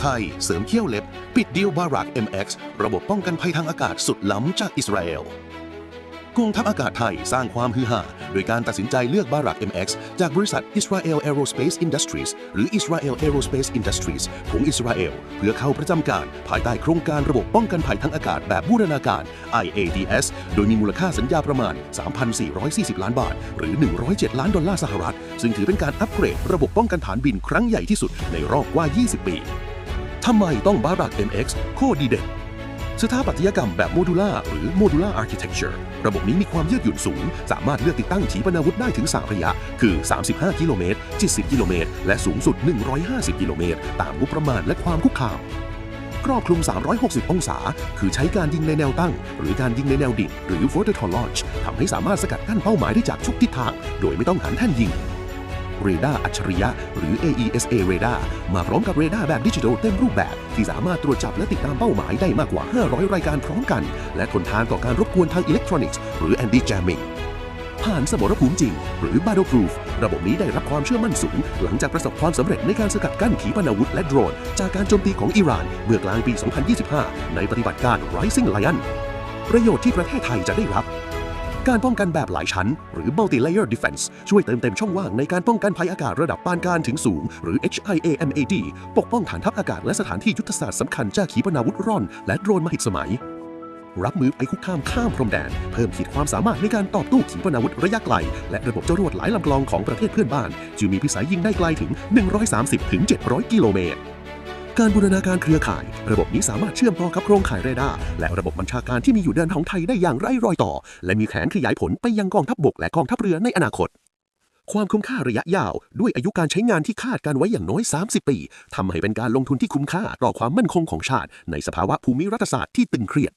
ไทย เสริมเขี้ยวเล็บ ปิดดีลบารัก MX ระบบป้องกันภัยทางอากาศสุดล้ำจากอิสราเอลกองทัพอากาศไทยสร้างความฮือฮาโดยการตัดสินใจเลือกบารัก MX จากบริษัท Israel Aerospace Industries หรือ Israel Aerospace Industries ของอิสราเอลเพื่อเข้าประจำการภายใต้โครงการระบบป้องกันภัยทางอากาศแบบบูรณาการ IADS โดยมีมูลค่าสัญญาประมาณ 3,440 ล้านบาท หรือ 107 ล้านดอลลาร์สหรัฐ ซึ่งถือเป็นการอัปเกรดระบบป้องกันฐานบินครั้งใหญ่ที่สุดในรอบกว่า 20 ปี ทำไมต้องบารัก MX โคตรดีเด่นสถาปัตยกรรมแบบโมดูล่าหรือ modular architecture ระบบนี้มีความยืดหยุ่นสูง สามารถเลือกติดตั้งขีปนาวุธได้ถึง 3 ระยะ คือ 35 กิโลเมตร 70 กิโลเมตร และสูงสุด 150 กิโลเมตร ตามงบประมาณและความคุกคาม ครอบคลุม 360 องศา คือใช้การยิงในแนวตั้ง หรือการยิงในแนวดิ่งหรือ vertical launch ทำให้สามารถสกัดกั้นเป้าหมายได้จากทุกทิศทาง โดยไม่ต้องหันแท่นยิง เรดาร์อัจฉริยะ หรือ AESA เรดาร์มาพร้อมกับเรดาร์แบบดิจิทัลเต็มรูปแบบ ที่สามารถตรวจจับและติดตามเป้าหมายได้มากกว่า 500 รายการพร้อมกัน และทนทานต่อการรบกวนทางอิเล็กทรอนิกส์หรือ anti jamming ผ่านสมรภูมิจริง หรือ Battleproof ระบบนี้ได้รับความเชื่อมั่นสูง หลังจากประสบความสำเร็จในการสกัดกั้นขีปนาวุธและโดรน จากการโจมตีของอิหร่านเมื่อกลางปี 2025 ในปฏิบัติการ Rising Lion ประโยชน์ที่ประเทศไทยจะได้รับ การป้องกันแบบหลายชั้น หรือ multi layer defense ช่วยเติมเต็มช่องว่างในการป้องกันภัยอากาศระดับปานกลางถึงสูง หรือ HIAMAD ปกป้องฐานทัพอากาศและสถานที่ยุทธศาสตร์สำคัญจากขีปนาวุธร่อน และโดรนมหิดสมัย รับมือภัยคุกคามข้ามพรมแดน เพิ่มขีดความสามารถในการตอบโต้ขีปนาวุธระยะไกล และระบบจรวดหลายลำกลองของประเทศเพื่อนบ้านจึงมีพิสัยยิงได้ไกลถึง 130-700 กิโลเมตร การบูรณาการเครือข่าย ระบบนี้สามารถเชื่อมต่อกับโครงข่ายเรดาร์และระบบบัญชาการที่มีอยู่เดินของไทยได้อย่างไร้รอยต่อ และมีแผนขยายผลไปยังกองทัพบบกและกองทัพเรือในอนาคต ความคุ้มค่าระยะยาว ด้วยอายุการใช้งานที่คาดการไว้อย่างน้อย 30 ปีทำให้เป็นการลงทุนที่คุ้มค่าต่อความมั่นคงของชาติ ในสภาวะภูมิรัฐศาสตร์ที่ตึงเครียด